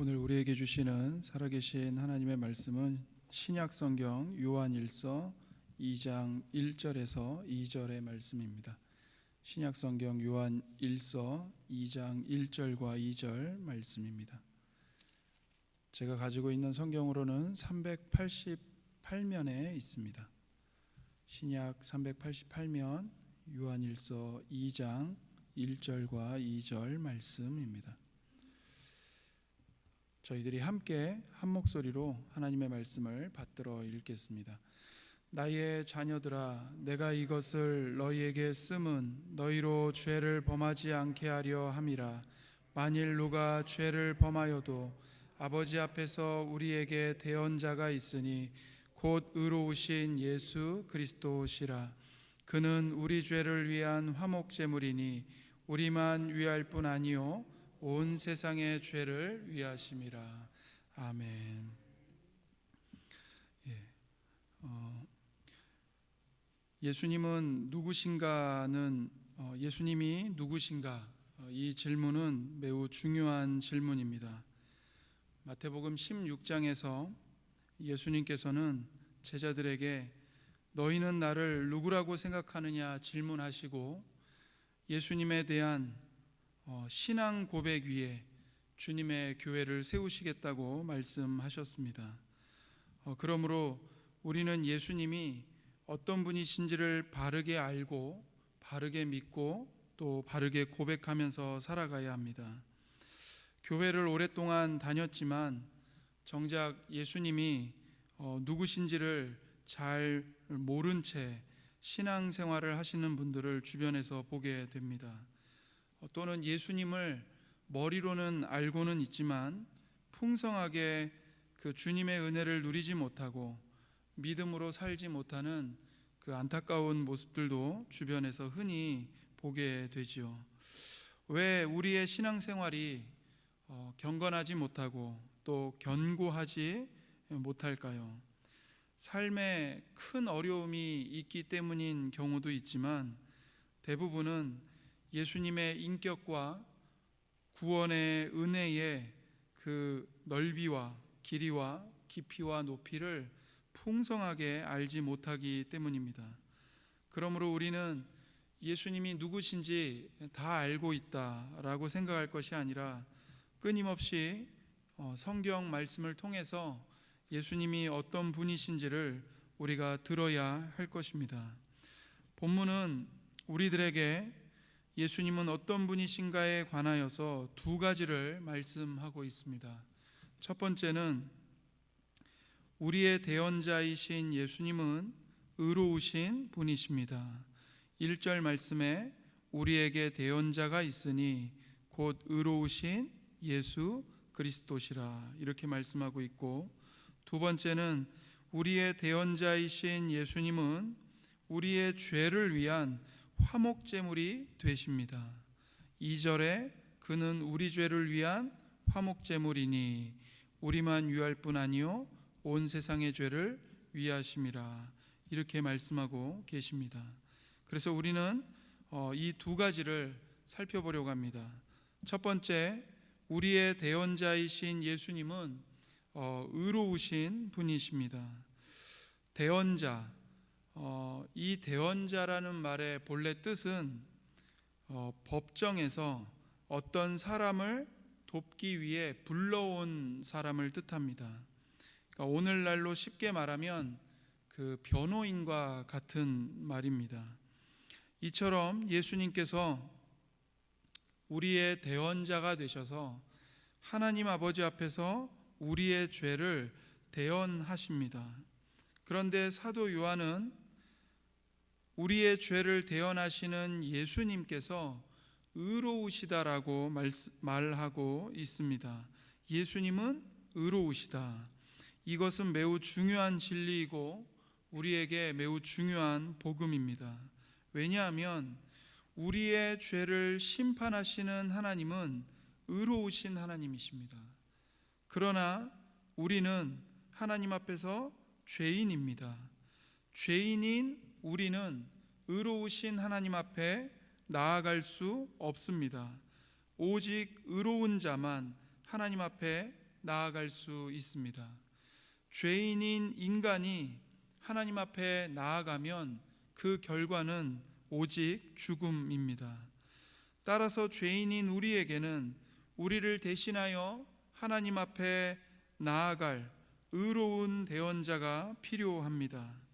오늘 우리에게 주시는 살아계신 하나님의 말씀은 신약 성경 요한일서 2장 1절에서 2절의 말씀입니다. 신약 성경 요한일서 2장 1절과 2절 말씀입니다. 제가 가지고 있는 성경으로는 388면에 있습니다. 신약 388면 요한일서 2장 1절과 2절 말씀입니다. 저희들이 함께 한 목소리로 하나님의 말씀을 받들어 읽겠습니다. 나의 자녀들아 내가 이것을 너희에게 쓰면 너희로 죄를 범하지 않게 하려 함이라 만일 누가 죄를 범하여도 아버지 앞에서 우리에게 대언자가 있으니 곧 의로우신 예수 그리스도시라 그는 우리 죄를 위한 화목 제물이니 우리만 위할 뿐 아니요 온 세상의 죄를 위하심이라 아멘. 예, 어, 예수님은 누구신가는 어, 예수님이 누구신가 어, 이 질문은 매우 중요한 질문입니다. 마태복음 16장에서 예수님께서는 제자들에게 너희는 나를 누구라고 생각하느냐 질문하시고 예수님에 대한 어, 신앙 고백 위에 주님의 교회를 세우시겠다고 말씀하셨습니다. 어, 그러므로 우리는 예수님이 어떤 분이신지를 바르게 알고 바르게 믿고 또 바르게 고백하면서 살아가야 합니다. 교회를 오랫동안 다녔지만 정작 예수님이 어, 누구신지를 잘 모른 채 신앙 생활을 하시는 분들을 주변에서 보게 됩니다. 어, 또는 예수님을 머리로는 알고는 있지만 풍성하게 그 주님의 은혜를 누리지 못하고 믿음으로 살지 못하는 그 안타까운 모습들도 주변에서 흔히 보게 되지요. 왜 우리의 신앙생활이 어, 경건하지 못하고 또 견고하지 못할까요? 삶에 큰 어려움이 있기 때문인 경우도 있지만 대부분은 예수님의 인격과 구원의 은혜의 그 넓이와 길이와 깊이와 높이를 풍성하게 알지 못하기 때문입니다. 그러므로 우리는 예수님이 누구신지 다 알고 있다라고 생각할 것이 아니라 끊임없이 어, 성경 말씀을 통해서 예수님이 어떤 분이신지를 우리가 들어야 할 것입니다. 본문은 우리들에게 예수님은 어떤 분이신가에 관하여서 두 가지를 말씀하고 있습니다. 첫 번째는 우리의 대언자이신 예수님은 의로우신 분이십니다. 1절 말씀에 우리에게 대언자가 있으니 곧 의로우신 예수 그리스도시라 이렇게 말씀하고 있고 두 번째는 우리의 대언자이신 예수님은 우리의 죄를 위한 화목제물이 되십니다. 2절에 그는 우리 죄를 위한 화목제물이니 우리만 위할 뿐 아니요 온 세상의 죄를 위하심이라 이렇게 말씀하고 계십니다. 그래서 우리는 어, 이두 가지를 살펴보려고 합니다. 첫 번째, 우리의 대언자이신 예수님은 어, 의로우신 분이십니다. 대언자, 어, 이 대언자라는 말의 본래 뜻은 법정에서 어떤 사람을 돕기 위해 불러온 사람을 뜻합니다. 그러니까 오늘날로 쉽게 말하면 그 변호인과 같은 말입니다. 이처럼 예수님께서 우리의 대언자가 되셔서 하나님 아버지 앞에서 우리의 죄를 대언하십니다. 그런데 사도 요한은 우리의 죄를 대언하시는 예수님께서 의로우시다라고 말하고 있습니다. 예수님은 의로우시다. 이것은 매우 중요한 진리이고 우리에게 매우 중요한 복음입니다. 왜냐하면 우리의 죄를 심판하시는 하나님은 의로우신 하나님이십니다. 그러나 우리는 하나님 앞에서 죄인입니다. 죄인인 우리는 의로우신 하나님 앞에 나아갈 수 없습니다. 오직 의로운 자만 하나님 앞에 나아갈 수 있습니다. 죄인인 인간이 하나님 앞에 나아가면 그 결과는 오직 죽음입니다. 따라서 죄인인 우리에게는 우리를 대신하여 하나님 앞에 나아갈 의로운 대언자가 필요합니다.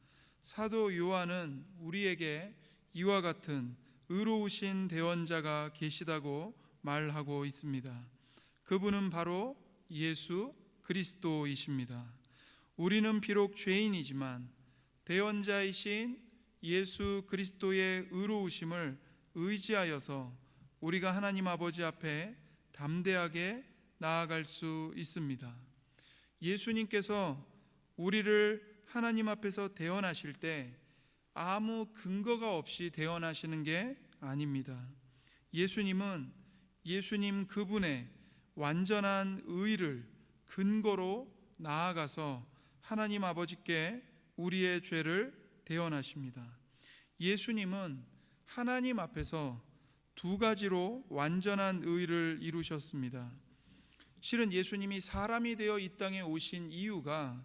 사도 요한은 우리에게 이와 같은 의로우신 대언자가 계시다고 말하고 있습니다. 그분은 바로 예수 그리스도이십니다. 우리는 비록 죄인이지만 대언자이신 예수 그리스도의 의로우심을 의지하여서 우리가 하나님 아버지 앞에 담대하게 나아갈 수 있습니다. 예수님께서 우리를 하나님 앞에서 대언하실 때 아무 근거가 없이 대언하시는 게 아닙니다. 예수님은 예수님 그분의 완전한 의를 근거로 나아가서 하나님 아버지께 우리의 죄를 대언하십니다. 예수님은 하나님 앞에서 두 가지로 완전한 의를 이루셨습니다. 실은 예수님이 사람이 되어 이 땅에 오신 이유가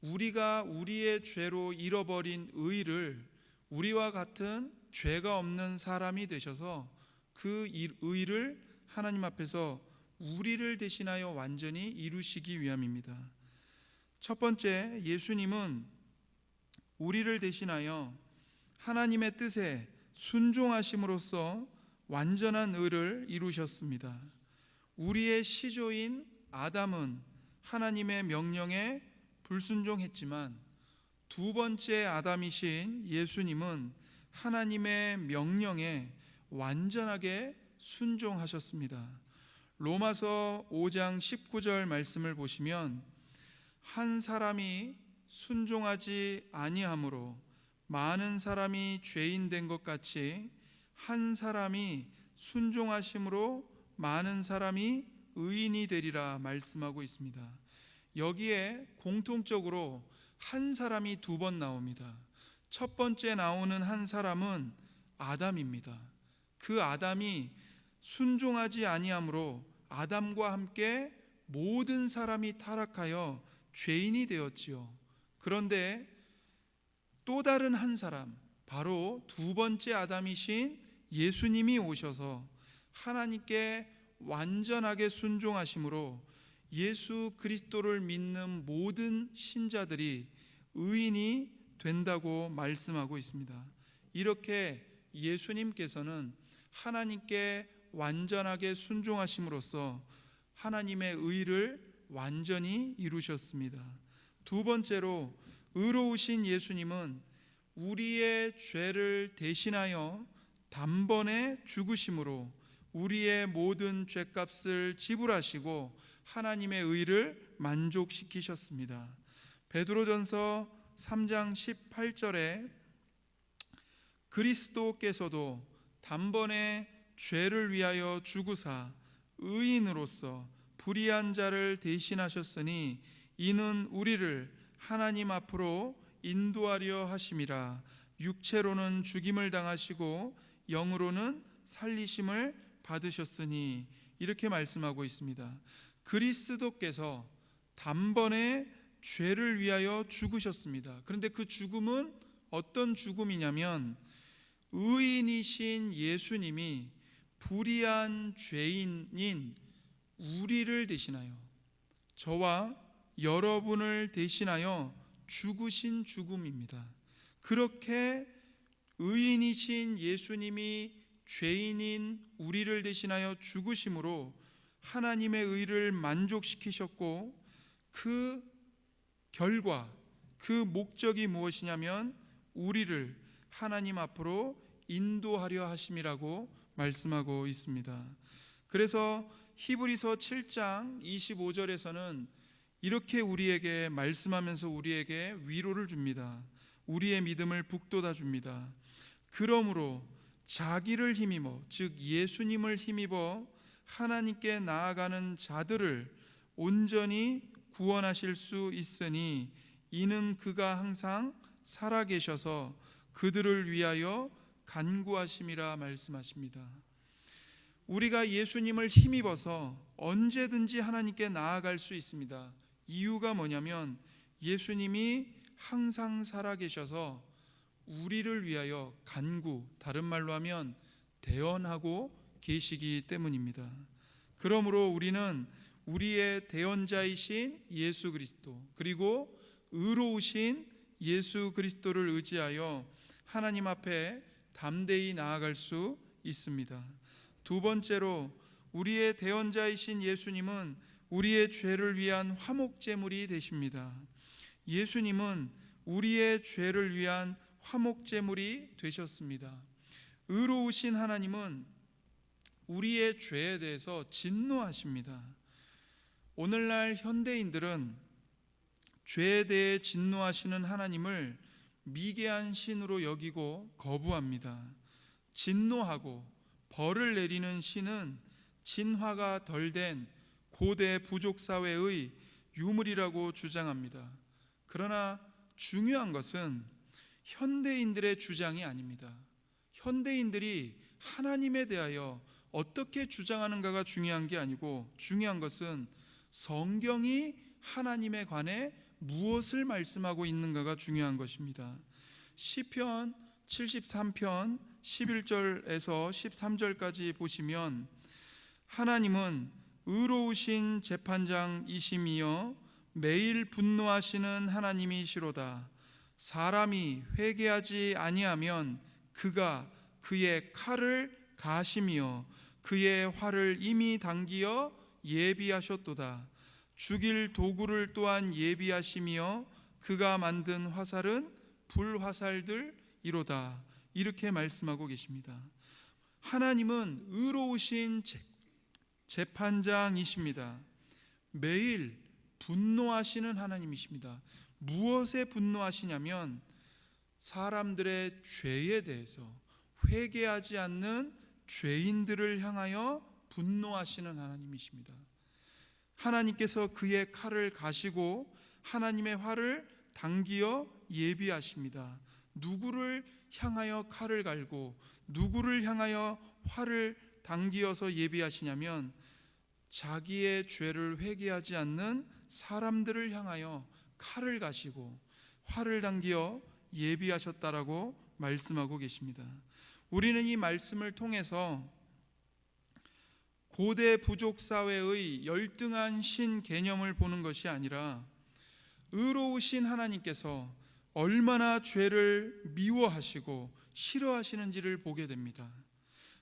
우리가 우리의 죄로 잃어버린 의를 우리와 같은 죄가 없는 사람이 되셔서 그 의를 하나님 앞에서 우리를 대신하여 완전히 이루시기 위함입니다. 첫 번째, 예수님은 우리를 대신하여 하나님의 뜻에 순종하심으로써 완전한 의를 이루셨습니다. 우리의 시조인 아담은 하나님의 명령에 불순종했지만 두 번째 아담이신 예수님은 하나님의 명령에 완전하게 순종하셨습니다. 로마서 5장 19절 말씀을 보시면 한 사람이 순종하지 아니함으로 많은 사람이 죄인 된 것 같이 한 사람이 순종하심으로 많은 사람이 의인이 되리라 말씀하고 있습니다. 여기에 공통적으로 한 사람이 두 번 나옵니다. 첫 번째 나오는 한 사람은 아담입니다. 그 아담이 순종하지 아니함으로 아담과 함께 모든 사람이 타락하여 죄인이 되었지요. 그런데 또 다른 한 사람, 바로 두 번째 아담이신 예수님이 오셔서 하나님께 완전하게 순종하심으로 예수 그리스도를 믿는 모든 신자들이 의인이 된다고 말씀하고 있습니다. 이렇게 예수님께서는 하나님께 완전하게 순종하심으로써 하나님의 의를 완전히 이루셨습니다. 두 번째로 의로우신 예수님은 우리의 죄를 대신하여 단번에 죽으심으로 우리의 모든 죄값을 지불하시고 하나님의 의를 만족시키셨습니다. 베드로전서 3장 18절에 그리스도께서도 단번에 죄를 위하여 죽으사 의인으로서 불의한 자를 대신하셨으니 이는 우리를 하나님 앞으로 인도하려 하심이라 육체로는 죽임을 당하시고 영으로는 살리심을 받으셨으니 이렇게 말씀하고 있습니다. 그리스도께서 단번에 죄를 위하여 죽으셨습니다. 그런데 그 죽음은 어떤 죽음이냐면 의인이신 예수님이 불의한 죄인인 우리를 대신하여 저와 여러분을 대신하여 죽으신 죽음입니다. 그렇게 의인이신 예수님이 죄인인 우리를 대신하여 죽으심으로 하나님의 의를 만족시키셨고 그 결과 그 목적이 무엇이냐면 우리를 하나님 앞으로 인도하려 하심이라고 말씀하고 있습니다. 그래서 히브리서 7장 25절에서는 이렇게 우리에게 말씀하면서 우리에게 위로를 줍니다. 우리의 믿음을 북돋아 줍니다. 그러므로 자기를 힘입어 즉 예수님을 힘입어 하나님께 나아가는 자들을 온전히 구원하실 수 있으니 이는 그가 항상 살아 계셔서 그들을 위하여 간구하심이라 말씀하십니다. 우리가 예수님을 힘입어서 언제든지 하나님께 나아갈 수 있습니다. 이유가 뭐냐면 예수님이 항상 살아 계셔서 우리를 위하여 간구, 다른 말로 하면 대언하고 계시기 때문입니다. 그러므로 우리는 우리의 대언자이신 예수 그리스도 그리고 의로우신 예수 그리스도를 의지하여 하나님 앞에 담대히 나아갈 수 있습니다. 두 번째로 우리의 대언자이신 예수님은 우리의 죄를 위한 화목제물이 되십니다. 예수님은 우리의 죄를 위한 화목제물이 되셨습니다. 의로우신 하나님은 우리의 죄에 대해서 진노하십니다. 오늘날 현대인들은 죄에 대해 진노하시는 하나님을 미개한 신으로 여기고 거부합니다. 진노하고 벌을 내리는 신은 진화가 덜 된 고대 부족 사회의 유물이라고 주장합니다. 그러나 중요한 것은 현대인들의 주장이 아닙니다. 현대인들이 하나님에 대하여 어떻게 주장하는가가 중요한 게 아니고 중요한 것은 성경이 하나님에 관해 무엇을 말씀하고 있는가가 중요한 것입니다. 시편 73편 11절에서 13절까지 보시면 하나님은 의로우신 재판장이심이여 매일 분노하시는 하나님이시로다. 사람이 회개하지 아니하면 그가 그의 칼을 가심이여 그의 활을 이미 당기어 예비하셨도다. 죽일 도구를 또한 예비하심이여 그가 만든 화살은 불화살들이로다. 이렇게 말씀하고 계십니다. 하나님은 의로우신 재판장이십니다. 매일 분노하시는 하나님이십니다. 무엇에 분노하시냐면 사람들의 죄에 대해서 회개하지 않는 죄인들을 향하여 분노하시는 하나님이십니다. 하나님께서 그의 칼을 가시고 하나님의 활을 당기어 예비하십니다. 누구를 향하여 칼을 갈고 누구를 향하여 활을 당기어서 예비하시냐면 자기의 죄를 회개하지 않는 사람들을 향하여 칼을 가시고 활을 당기어 예비하셨다라고 말씀하고 계십니다. 우리는 이 말씀을 통해서 고대 부족 사회의 열등한 신 개념을 보는 것이 아니라 의로우신 하나님께서 얼마나 죄를 미워하시고 싫어하시는지를 보게 됩니다.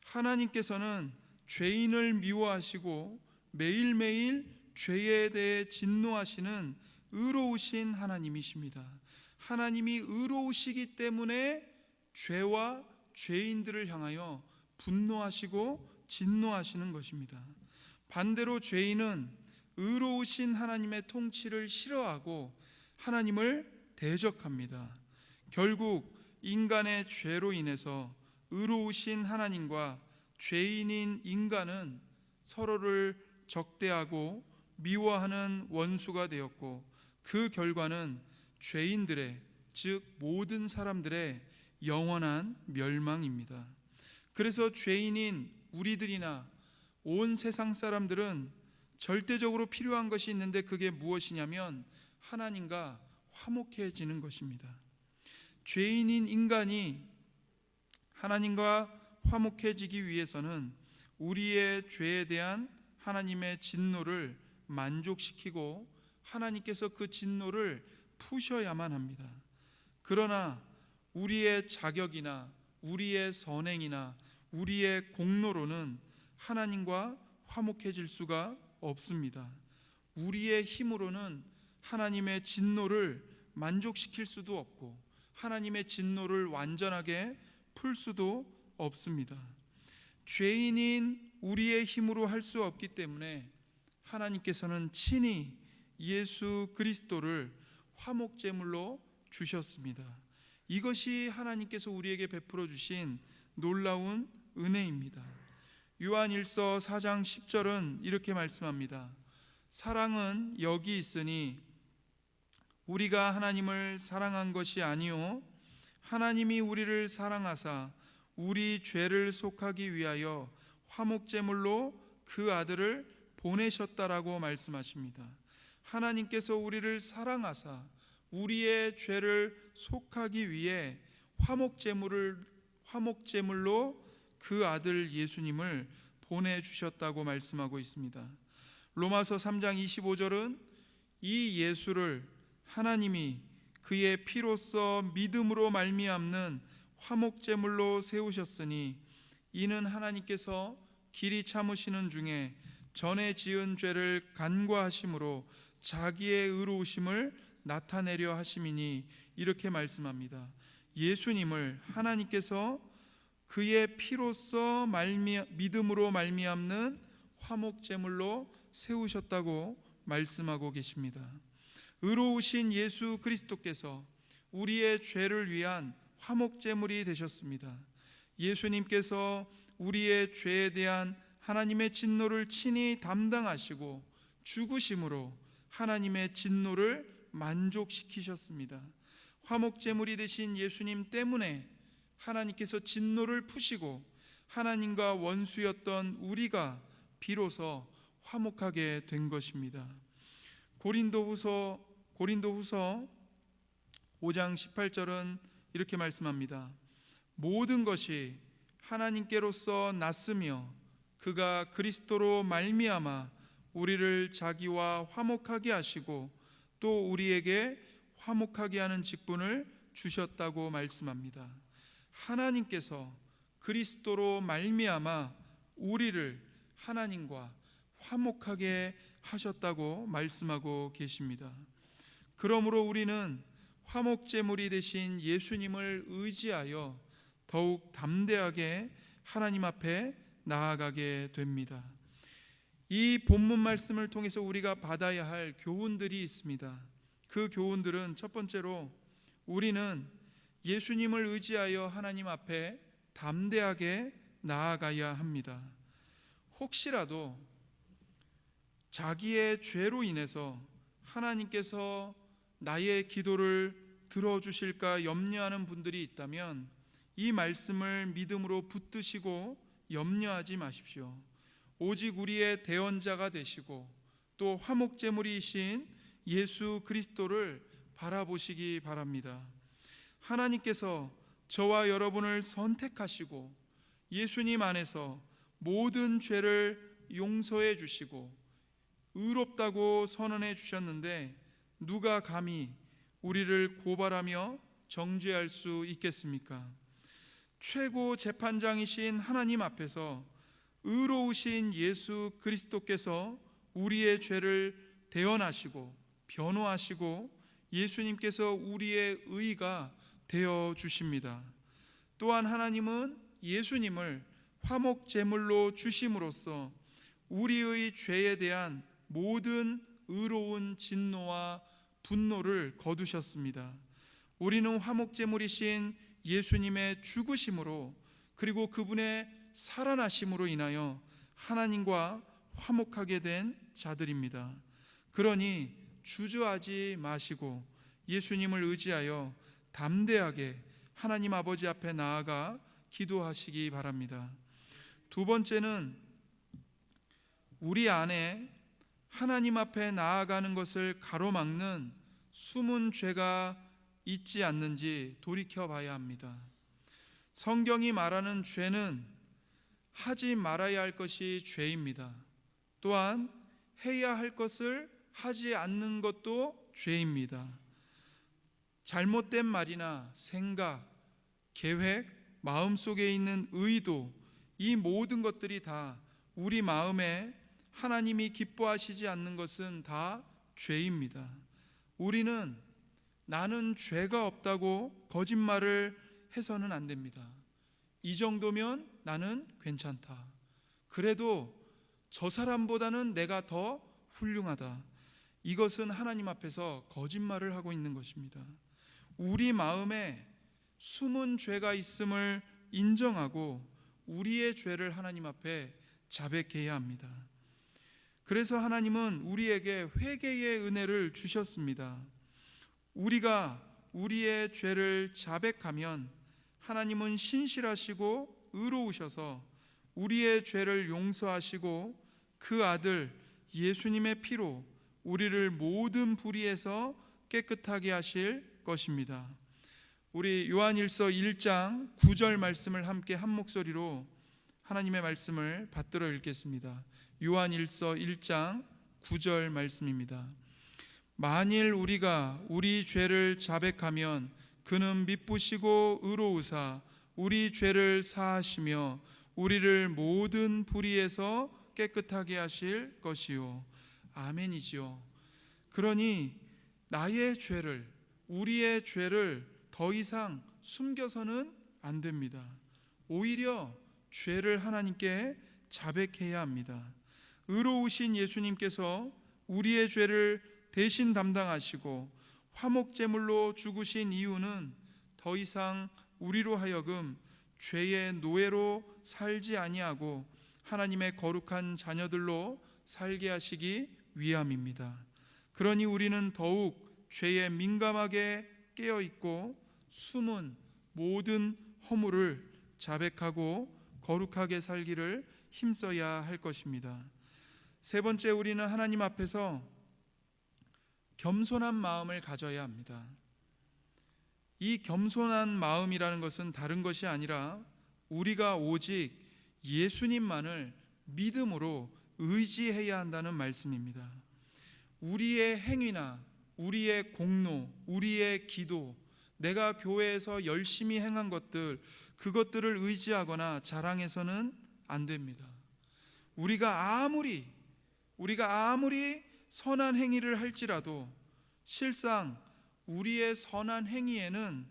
하나님께서는 죄인을 미워하시고 매일매일 죄에 대해 진노하시는 의로우신 하나님이십니다. 하나님이 의로우시기 때문에 죄와 죄인들을 향하여 분노하시고 진노하시는 것입니다. 반대로 죄인은 의로우신 하나님의 통치를 싫어하고 하나님을 대적합니다. 결국 인간의 죄로 인해서 의로우신 하나님과 죄인인 인간은 서로를 적대하고 미워하는 원수가 되었고 그 결과는 죄인들의 즉 모든 사람들의 영원한 멸망입니다. 그래서 죄인인 우리들이나 온 세상 사람들은 절대적으로 필요한 것이 있는데 그게 무엇이냐면 하나님과 화목해지는 것입니다. 죄인인 인간이 하나님과 화목해지기 위해서는 우리의 죄에 대한 하나님의 진노를 만족시키고 하나님께서 그 진노를 푸셔야만 합니다. 그러나 우리의 자격이나 우리의 선행이나 우리의 공로로는 하나님과 화목해질 수가 없습니다. 우리의 힘으로는 하나님의 진노를 만족시킬 수도 없고 하나님의 진노를 완전하게 풀 수도 없습니다. 죄인인 우리의 힘으로 할 수 없기 때문에 하나님께서는 친히 예수 그리스도를 화목제물로 주셨습니다. 이것이 하나님께서 우리에게 베풀어 주신 놀라운 은혜입니다. 요한일서 4장 10절은 이렇게 말씀합니다. 사랑은 여기 있으니 우리가 하나님을 사랑한 것이 아니요 하나님이 우리를 사랑하사 우리 죄를 속하기 위하여 화목제물로 그 아들을 보내셨다라고 말씀하십니다. 하나님께서 우리를 사랑하사 우리의 죄를 속하기 위해 화목 제물을 화목 제물로 그 아들 예수님을 보내 주셨다고 말씀하고 있습니다. 로마서 3장 25절은 이 예수를 하나님이 그의 피로써 믿음으로 말미암는 화목 제물로 세우셨으니 이는 하나님께서 길이 참으시는 중에 전에 지은 죄를 간과하심으로 자기의 의로우심을 나타내려 하심이니 이렇게 말씀합니다. 예수님을 하나님께서 그의 피로써 말미 믿음으로 말미암는 화목 제물로 세우셨다고 말씀하고 계십니다. 의로우신 예수 그리스도께서 우리의 죄를 위한 화목 제물이 되셨습니다. 예수님께서 우리의 죄에 대한 하나님의 진노를 친히 담당하시고 죽으심으로 하나님의 진노를 만족시키셨습니다. 화목제물이 되신 예수님 때문에 하나님께서 진노를 푸시고 하나님과 원수였던 우리가 비로소 화목하게 된 것입니다. 고린도후서 고린도후서 5장 18절은 이렇게 말씀합니다. 모든 것이 하나님께로서 났으며 그가 그리스도로 말미암아 우리를 자기와 화목하게 하시고 또 우리에게 화목하게 하는 직분을 주셨다고 말씀합니다. 하나님께서 그리스도로 말미암아 우리를 하나님과 화목하게 하셨다고 말씀하고 계십니다. 그러므로 우리는 화목 제물이 되신 예수님을 의지하여 더욱 담대하게 하나님 앞에 나아가게 됩니다. 이 본문 말씀을 통해서 우리가 받아야 할 교훈들이 있습니다. 그 교훈들은 첫 번째로 우리는 예수님을 의지하여 하나님 앞에 담대하게 나아가야 합니다. 혹시라도 자기의 죄로 인해서 하나님께서 나의 기도를 들어주실까 염려하는 분들이 있다면 이 말씀을 믿음으로 붙드시고 염려하지 마십시오. 오직 우리의 대언자가 되시고 또 화목제물이신 예수 그리스도를 바라보시기 바랍니다. 하나님께서 저와 여러분을 선택하시고 예수님 안에서 모든 죄를 용서해 주시고 의롭다고 선언해 주셨는데 누가 감히 우리를 고발하며 정죄할 수 있겠습니까? 최고 재판장이신 하나님 앞에서 의로우신 예수 그리스도께서 우리의 죄를 대언하시고 변호하시고 예수님께서 우리의 의가 되어 주십니다. 또한 하나님은 예수님을 화목 제물로 주심으로써 우리의 죄에 대한 모든 의로운 진노와 분노를 거두셨습니다. 우리는 화목 제물이신 예수님의 죽으심으로 그리고 그분의 살아나심으로 인하여 하나님과 화목하게 된 자들입니다. 그러니 주저하지 마시고 예수님을 의지하여 담대하게 하나님 아버지 앞에 나아가 기도하시기 바랍니다. 두 번째는 우리 안에 하나님 앞에 나아가는 것을 가로막는 숨은 죄가 있지 않는지 돌이켜 봐야 합니다. 성경이 말하는 죄는 하지 말아야 할 것이 죄입니다. 또한 해야 할 것을 하지 않는 것도 죄입니다. 잘못된 말이나 생각, 계획, 마음 속에 있는 의도, 이 모든 것들이 다 우리 마음에 하나님이 기뻐하시지 않는 것은 다 죄입니다. 우리는 나는 죄가 없다고 거짓말을 해서는 안 됩니다. 이 정도면 나는 괜찮다. 그래도 저 사람보다는 내가 더 훌륭하다. 이것은 하나님 앞에서 거짓말을 하고 있는 것입니다. 우리 마음에 숨은 죄가 있음을 인정하고 우리의 죄를 하나님 앞에 자백해야 합니다. 그래서 하나님은 우리에게 회개의 은혜를 주셨습니다. 우리가 우리의 죄를 자백하면 하나님은 신실하시고 의로우셔서 우리의 죄를 용서하시고 그 아들 예수님의 피로 우리를 모든 불의에서 깨끗하게 하실 것입니다. 우리 요한일서 1장 9절 말씀을 함께 한 목소리로 하나님의 말씀을 받들어 읽겠습니다. 요한일서 1장 9절 말씀입니다. 만일 우리가 우리 죄를 자백하면 그는 미쁘시고 의로우사 우리 죄를 사하시며 우리를 모든 불의에서 깨끗하게 하실 것이요 아멘이지요. 그러니 나의 죄를 우리의 죄를 더 이상 숨겨서는 안 됩니다. 오히려 죄를 하나님께 자백해야 합니다. 의로우신 예수님께서 우리의 죄를 대신 담당하시고 화목제물로 죽으신 이유는 더 이상 우리로 하여금 죄의 노예로 살지 아니하고 하나님의 거룩한 자녀들로 살게 하시기 위함입니다. 그러니 우리는 더욱 죄에 민감하게 깨어 있고 숨은 모든 허물을 자백하고 거룩하게 살기를 힘써야 할 것입니다. 세 번째 우리는 하나님 앞에서 겸손한 마음을 가져야 합니다. 이 겸손한 마음이라는 것은 다른 것이 아니라 우리가 오직 예수님만을 믿음으로 의지해야 한다는 말씀입니다. 우리의 행위나 우리의 공로, 우리의 기도, 내가 교회에서 열심히 행한 것들, 그것들을 의지하거나 자랑해서는 안 됩니다. 우리가 아무리, 우리가 아무리 선한 행위를 할지라도 실상 우리의 선한 행위에는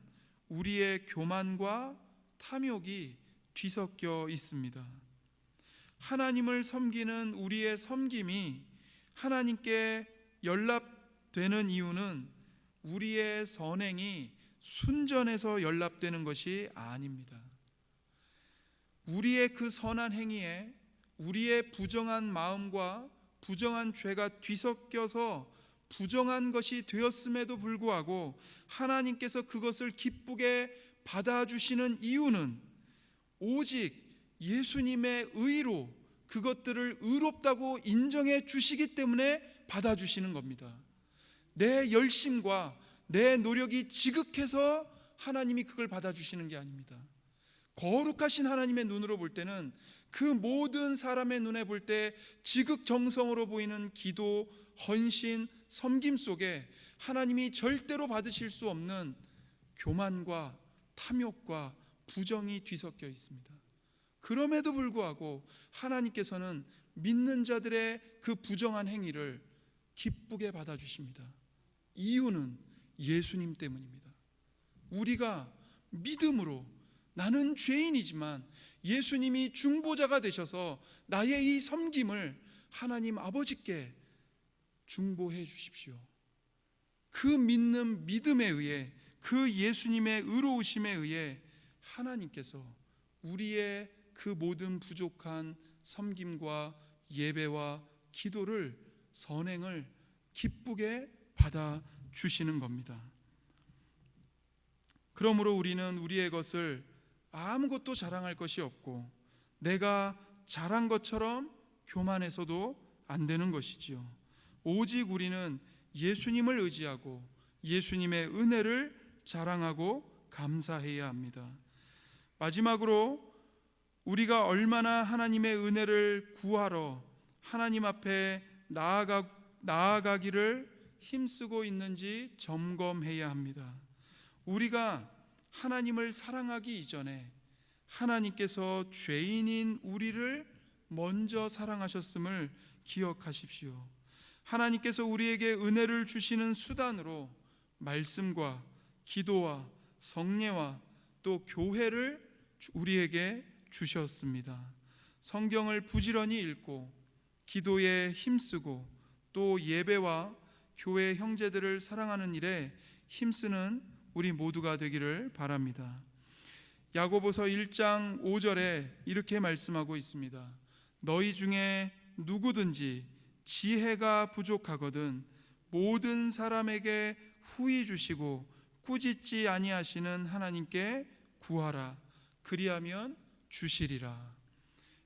우리의 교만과 탐욕이 뒤섞여 있습니다. 하나님을 섬기는 우리의 섬김이 하나님께 연락되는 이유는 우리의 선행이 순전해서 연락되는 것이 아닙니다. 우리의 그 선한 행위에 우리의 부정한 마음과 부정한 죄가 뒤섞여서 부정한 것이 되었음에도 불구하고 하나님께서 그것을 기쁘게 받아주시는 이유는 오직 예수님의 의로 그것들을 의롭다고 인정해 주시기 때문에 받아주시는 겁니다. 내 열심과 내 노력이 지극해서 하나님이 그걸 받아주시는 게 아닙니다. 거룩하신 하나님의 눈으로 볼 때는 그 모든 사람의 눈에 볼 때 지극정성으로 보이는 기도, 헌신, 섬김 속에 하나님이 절대로 받으실 수 없는 교만과 탐욕과 부정이 뒤섞여 있습니다. 그럼에도 불구하고 하나님께서는 믿는 자들의 그 부정한 행위를 기쁘게 받아주십니다. 이유는 예수님 때문입니다. 우리가 믿음으로 나는 죄인이지만 예수님이 중보자가 되셔서 나의 이 섬김을 하나님 아버지께 중보해 주십시오. 그 믿는 믿음에 의해 그 예수님의 의로우심에 의해 하나님께서 우리의 그 모든 부족한 섬김과 예배와 기도를 선행을 기쁘게 받아 주시는 겁니다. 그러므로 우리는 우리의 것을 아무것도 자랑할 것이 없고 내가 잘한 것처럼 교만해서도 안 되는 것이지요. 오직 우리는 예수님을 의지하고 예수님의 은혜를 자랑하고 감사해야 합니다. 마지막으로 우리가 얼마나 하나님의 은혜를 구하러 하나님 앞에 나아가, 나아가기를 힘쓰고 있는지 점검해야 합니다. 우리가 하나님을 사랑하기 이전에 하나님께서 죄인인 우리를 먼저 사랑하셨음을 기억하십시오. 하나님께서 우리에게 은혜를 주시는 수단으로 말씀과 기도와 성례와 또 교회를 우리에게 주셨습니다. 성경을 부지런히 읽고 기도에 힘쓰고 또 예배와 교회 형제들을 사랑하는 일에 힘쓰는 우리 모두가 되기를 바랍니다. 야고보서 1장 5절에 이렇게 말씀하고 있습니다. 너희 중에 누구든지 지혜가 부족하거든 모든 사람에게 후히 주시고 꾸짖지 아니하시는 하나님께 구하라 그리하면 주시리라.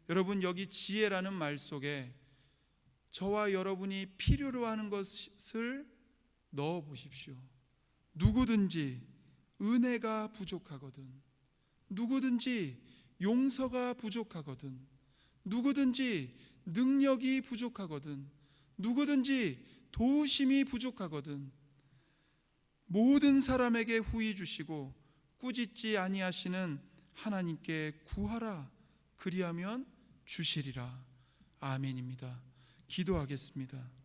여러분 여기 지혜라는 말 속에 저와 여러분이 필요로 하는 것을 넣어 보십시오. 누구든지 은혜가 부족하거든. 누구든지 용서가 부족하거든. 누구든지 능력이 부족하거든. 누구든지 도우심이 부족하거든. 모든 사람에게 후히 주시고 꾸짖지 아니하시는 하나님께 구하라. 그리하면 주시리라. 아멘입니다. 기도하겠습니다.